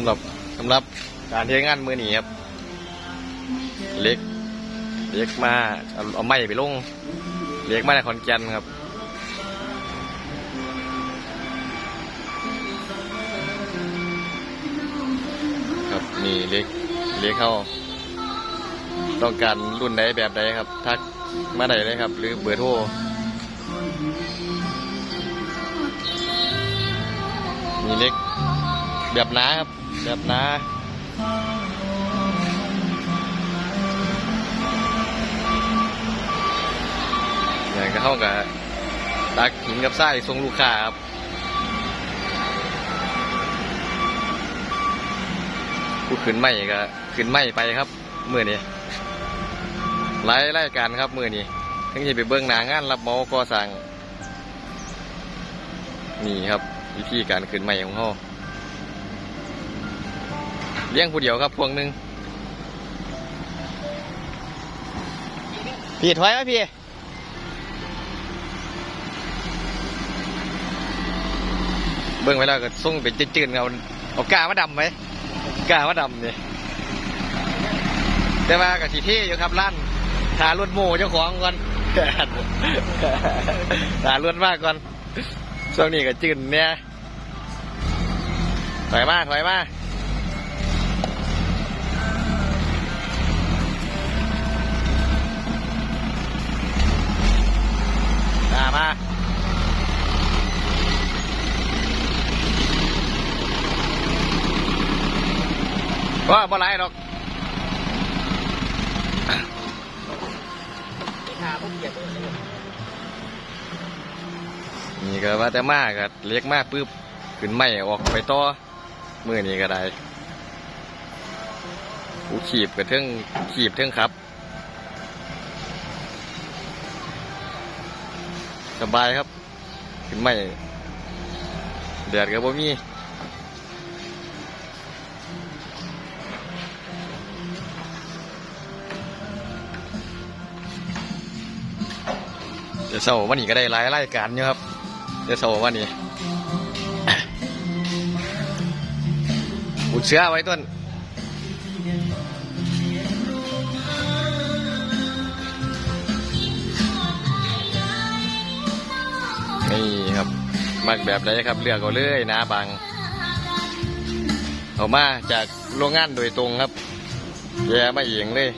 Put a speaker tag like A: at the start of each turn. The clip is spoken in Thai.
A: ำหรับสำหรับการเทงานมือนี้ครับเล็กเล็กมาเอาเอาไม้ไปลงเล็กมาในขอนแก่นครับครับนี่เล็กเล็กเข้า ต้องการรุ่นใดแบบใดครับ ทักมาได้เลยครับ หรือเบอร์โทรมีเล็กแบบหนาครับ แบบนาเนี่ยก็เข้ากับตักหินกับทรายทรงลูกค้าครับผู้ขึ้นไม่ก็ขึ้นไม่ไปครับมือนี้ไล่ไล่การครับมือนี้ทั้งที่ไปเบื้องหน้างานรับเมาก่อสร้างนี่ครับ วิธีการขึ้นไม่ของเขา เลี้ยงผู้เดียวครับพวงหนึ่งพี่ถอยไหมพี่เบื้งไว้แล้วก็ส่งไปจืดๆเอาเอากามาดำไหมก้าว่าดำเนี่ยแต่ว่ากับสีเท่อยู่ครับลั่นหารถโม่เจ้าของก่อนหารถมากก่อนช่วงนี้ก็จืนเนี่ยถอยมาถอยมา ว่าบ่ไรหรอกนี่ก็ว่าแต่มากก็เล็กมากปุ๊บขึ้นไม่ออกไปต่อมือนี้ก็ได้ผู้ขีบกับเทิงขีบเทิงครับ สบายครับ ขึ้นไม่แดดก็บ่มี ดี๋ยวเสาร์วันนี้ก็ได้หลายรายการอยู่ครับ เดี๋ยวเสาร์วันนี้บุดเชื้อไว้ต้นนี่ครับมักแบบไหนครับเลือกเอาเลยนะบางเอามาจากโรงงานโดยตรงครับแย่มาเองเลย